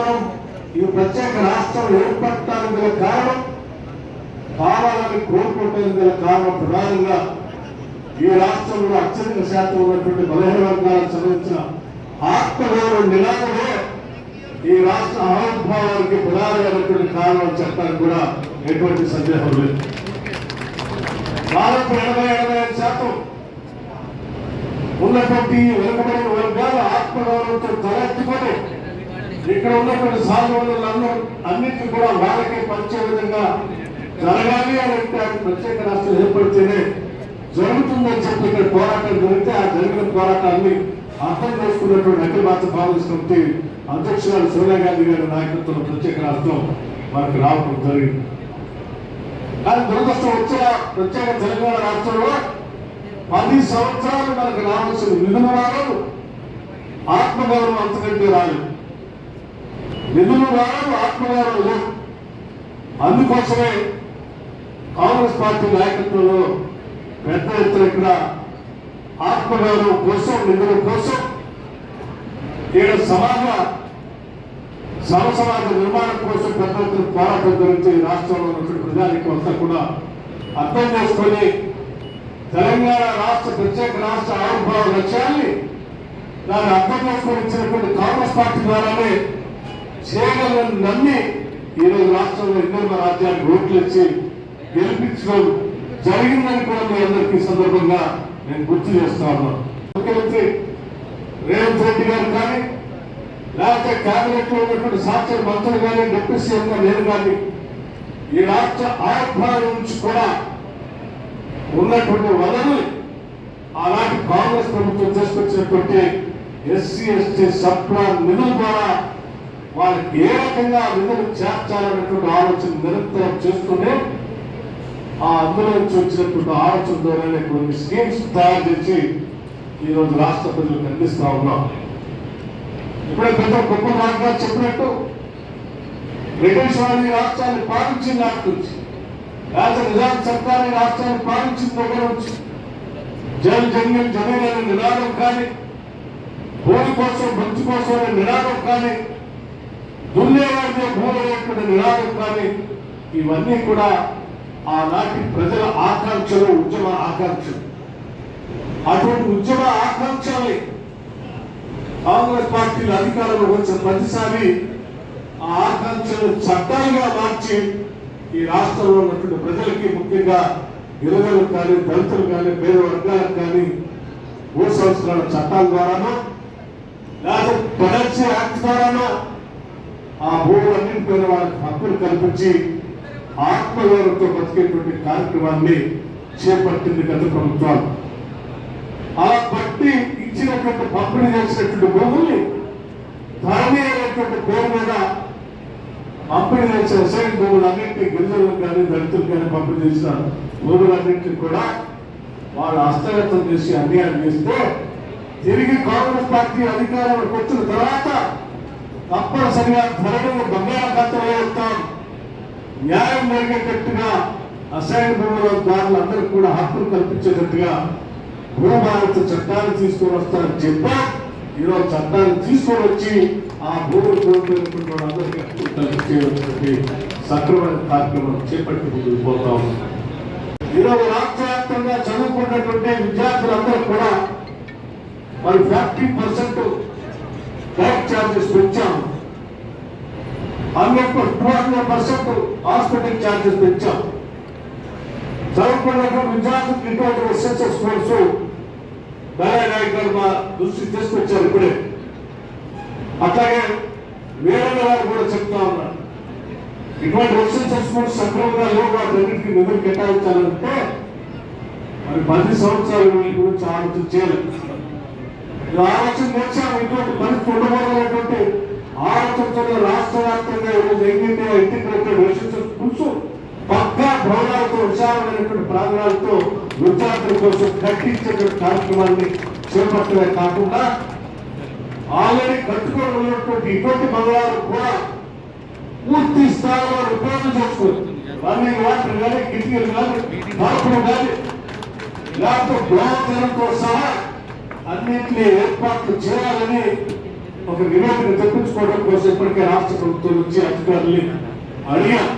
మనం ఈ ప్రత్యేక రాష్ట్రం ఏర్పడటానికి గల కారణం కావాలని కోరుకోవటానికి గల కారణం ప్రధానంగా ఈ రాష్ట్రంలో అత్యధిక శాతం ఉన్నటువంటి బలహీన వర్గాలకు సంబంధించిన ఆత్మగౌరవ నినాదమే ఈ రాష్ట్ర ఆవిర్భావానికి ప్రధానమైనటువంటి కారణం చెప్పడానికి కూడా ఎటువంటి సందేహం లేదు. దాదాపు ఎనభై ఎనభై ఐదు శాతం ఉన్నటువంటి వెనుకబడిన వర్గాలు ఆత్మగౌరవంతో తలెత్తుకొని ఇక్కడ ఉన్నటువంటి సాధువులందరూ అన్నింటి కూడా వాళ్ళకి పంచే విధంగా జరగాలి అని అంటే ప్రత్యేక రాష్ట్రం ఏర్పడితేనే జరుగుతుందని చెప్పి ఇక్కడ పోరాటం జరిగితే ఆ జరిగిన పోరాటాన్ని అర్థం చేసుకున్నటువంటి అఖిల భారత కాంగ్రెస్ కమిటీ అధ్యక్షురాలు సోనియా గాంధీ గారి నాయకత్వంలో ప్రత్యేక రాష్ట్రం మనకు రావడం జరిగింది. కానీ దురదృష్టం వచ్చిన ప్రత్యేక తెలంగాణ రాష్ట్రంలో పది సంవత్సరాలు మనకు రావాల్సిన నిధులు రాలేదు. ఆత్మగౌరవం అంతకంటే రాలేదు. నిధులు రాలేదు ఆత్మగారు అందుకోసమే కాంగ్రెస్ పార్టీ నాయకత్వంలో పెద్ద ఎత్తున ఇక్కడ ఆత్మగౌరవం కోసం నిధుల కోసం ఇక్కడ సమాజ సమ సమాజ నిర్మాణం కోసం పెద్ద ఎత్తున పోరాటం గురించి రాష్ట్రంలో ఉన్నటువంటి ప్రజానికి అంతా కూడా అర్థం చేసుకొని తెలంగాణ రాష్ట్ర ప్రత్యేక రాష్ట్ర ఆవిర్భావ లక్ష్యాన్ని దాన్ని అర్థం చేసుకొని ఇచ్చినటువంటి కాంగ్రెస్ పార్టీ ద్వారానే చేయగలని నమ్మి ఈరోజు రాష్ట్రంలో ఎన్నో రాజ్యాన్ని ఓట్లు వచ్చి గెలిపించడం జరిగిందని కూడా మీ అందరికీ సందర్భంగా నేను గుర్తు చేస్తాను ముఖ్యమంత్రి రేవంత్ రెడ్డి గారు కానీ లేకపోతే కేబినెట్లో ఉన్నటువంటి సాక్షర మంత్రులు కానీ డిప్యూటీ సీఎం గా నేను కానీ ఈ రాష్ట్ర ఆవిర్భావం నుంచి కూడా ఉన్నటువంటి వనరులు ఆనాటి కాంగ్రెస్ ప్రభుత్వం తీసుకొచ్చినటువంటి ఎస్సీ ఎస్టీ సప్లాన్ నిధుల ద్వారా వాళ్ళకి ఏ రకంగా విధులు చేర్చాలన్నటువంటి ఆలోచన నిరంతరం చేస్తూనే ఆ అందులో నుంచి వచ్చినటువంటి ఆలోచన ద్వారానే కొన్ని స్కీమ్స్ తయారు చేసి ఈరోజు రాష్ట్ర ప్రజలకు అందిస్తా ఉన్నాం. ఇప్పుడే పెద్ద గొప్ప మాటగా చెప్పినట్టు బ్రిటిష్ వారి రాష్ట్రాన్ని పాలించిన నాటి నుంచి రాజా నిజాం సర్కార్ రాష్ట్రాన్ని పాలించిన దగ్గర నుంచి జల్ జంగల్ జమీన్ అనే నినాదం కానీ భూమి కోసం మంచి కోసం అనే నినాదం కానీ దున్నేవాడితే భూమి నినాదం కానీ ఇవన్నీ కూడా ఆనాటి ప్రజల ఆకాంక్షలు ఉద్యమ ఆకాంక్షలు. అటువంటి ఉద్యమ ఆకాంక్షల్ని కాంగ్రెస్ పార్టీలు అధికారంలో వచ్చిన ప్రతిసారి ఆ ఆకాంక్షలు చట్టాలుగా మార్చి ఈ రాష్ట్రంలో ఉన్నటువంటి ప్రజలకి ముఖ్యంగా గిరిజనులు కానీ దళితులు కానీ పేద వర్గాలకు కానీ భూ సంవత్సరాల చట్టాల ద్వారానో లేకపోతే పెనల్సీ యాక్ట్ ద్వారానో ఆ భూములన్నింటి పైన వాళ్ళకి హక్కులు కల్పించి ఆత్మగౌరవంతో బతికేటువంటి కార్యక్రమాన్ని చేపట్టింది గత ప్రభుత్వాలు అలా బట్టి ఇచ్చినటువంటి పంపిణీ చేసినటువంటి భూముల్ని ధరణి అనేటువంటి పేరు మీద పంపిణీ చేసిన సైడ్ భూములన్నింటినీ గిరిజనులకు కానీ దళితులకు కానీ పంపిణీ చేసిన భూములన్నింటినీ కూడా వాళ్ళు హస్తగతం చేసి అన్యాయం చేస్తే తిరిగి కాంగ్రెస్ పార్టీ అధికారంలోకి వచ్చిన తర్వాత తప్పనిసరిగా ధరణిని బంగాళాఖాతంలో న్యాయం జరిగేటట్టుగా అసైన్ భూముల దారులందరికీ కూడా హక్కులు కల్పించేటట్టుగా భూభారత చట్టాన్ని తీసుకొని వస్తారని చెప్పా ఈరోజు చట్టాన్ని తీసుకొని వచ్చి ఆ భూములు కోల్పోయినటువంటి వాళ్ళందరికీ హక్కులు కల్పించేటువంటి సక్రమైన కార్యక్రమం చేపట్టి ముందుకు పోతా ఉన్నాం. ఈరోజు రాష్ట్రవ్యాప్తంగా చదువుకున్నటువంటి విద్యార్థులందరూ కూడా మరి ఫార్టీ పర్సెంట్ ఛార్జెస్ పెంచాం hundred two hundred percent hospital charges పెంచాం చదువుకున్నటువంటి విద్యార్థులకు ఇటువంటి ఎస్ఎస్ఎస్ కోర్సు దయా గారు మా దృష్టికి తీసుకొచ్చారు ఇప్పుడే అట్లాగే వీరన్న గారు కూడా చెప్తా ఉన్నారు. ఇటువంటి ఎస్ఎస్ఎస్ కోర్సు సక్రమంగా లేవు వాటికి నిధులు కేటాయించాలంటే మరి పది సంవత్సరాలు గురించి ఆలోచన చేయలేదు ఈ ఆలోచన చేశాం ఇటువంటి పరిస్థితి ఉండబోతున్నటువంటి ఆలోచనతో రాష్ట్ర వ్యాప్తంగా ఈరోజు ఇండియా ఇంటిగ్రేటెడ్ రెసిడెన్స్ కూర్చో. పక్కా భవనాలతో విశాలమైనటువంటి ప్రాంగణాలతో విద్యార్థుల కోసం కట్టించేటువంటి కార్యక్రమాన్ని చేపట్టడమే కాకుండా ఆల్రెడీ కట్టుకొని ఉన్నటువంటి ఇటువంటి బంగారు కూడా పూర్తి స్థాయిలో ఉపయోగం చేసుకోవచ్చు రన్నింగ్ వాటర్ కానీ కిటికీలు కానీ బాత్రూమ్ కానీ లేకపోతే బ్లాక్లతో సహా అన్నింటినీ ఏర్పాట్లు చేయాలని ఒక నివేదిక తెప్పించుకోవడం కోసం ఇప్పటికే రాష్ట్ర ప్రభుత్వం నుంచి అధికారులు అడిగాం.